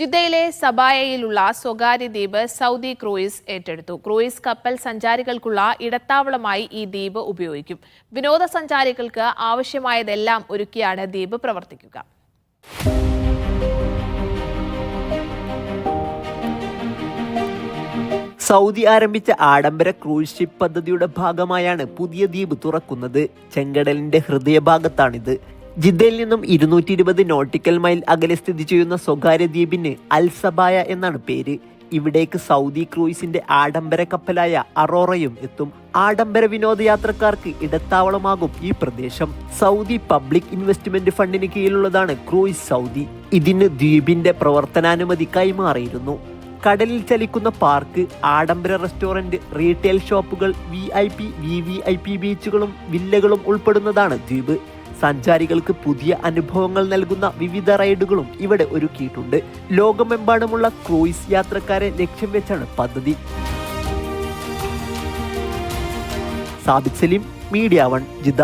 ജിദ്ദയിലെ സബായയിലുള്ള സ്വകാര്യ ദ്വീപ് സൗദി ക്രൂയിസ് ഏറ്റെടുത്തു. ക്രൂയിസ് കപ്പൽ സഞ്ചാരികൾക്കുള്ള ഇടത്താവളമായി ഈ ദ്വീപ് ഉപയോഗിക്കും. വിനോദസഞ്ചാരികൾക്ക് ആവശ്യമായതെല്ലാം ഒരുക്കിയാണ് ദ്വീപ് പ്രവർത്തിക്കുക. സൗദി ആരംഭിച്ച ആഡംബര ക്രൂയിസ് ഷിപ്പ് പദ്ധതിയുടെ ഭാഗമായാണ് പുതിയ ദ്വീപ് തുറക്കുന്നത്. ചെങ്കടലിന്റെ ഹൃദയഭാഗത്താണിത്. ജിദ്ദയിൽ നിന്നും ഇരുന്നൂറ്റി ഇരുപത് നോട്ടിക്കൽ മൈൽ അകലെ സ്ഥിതി ചെയ്യുന്ന സ്വകാര്യ ദ്വീപിന് അൽസബായ എന്നാണ് പേര്. ഇവിടേക്ക് സൗദി ക്രൂയിസിന്റെ ആഡംബര കപ്പലായ അറോറയും എത്തും. ആഡംബര വിനോദയാത്രക്കാർക്ക് ഇടത്താവളമാകും ഈ പ്രദേശം. സൗദി പബ്ലിക് ഇൻവെസ്റ്റ്മെന്റ് ഫണ്ടിന് കീഴിലുള്ളതാണ് ക്രൂയിസ് സൗദി. ഇതിന് ദ്വീപിന്റെ പ്രവർത്തനാനുമതി കൈമാറിയിരുന്നു. കടലിൽ ചലിക്കുന്ന പാർക്ക് ആഡംബര റെസ്റ്റോറന്റ് റീറ്റെയിൽ ഷോപ്പുകൾ V I P V V I P ബീച്ചുകളും വില്ലകളും ഉൾപ്പെടുന്നതാണ് ദ്വീപ്. സഞ്ചാരികൾക്ക് പുതിയ അനുഭവങ്ങൾ നൽകുന്ന വിവിധ റൈഡുകളും ഇവിടെ ഒരുക്കിയിട്ടുണ്ട്. ലോകമെമ്പാടുമുള്ള ക്രൂയിസ് യാത്രക്കാരെ ലക്ഷ്യം വെച്ചാണ് പദ്ധതി. Sabith Saleem media one Jeddah.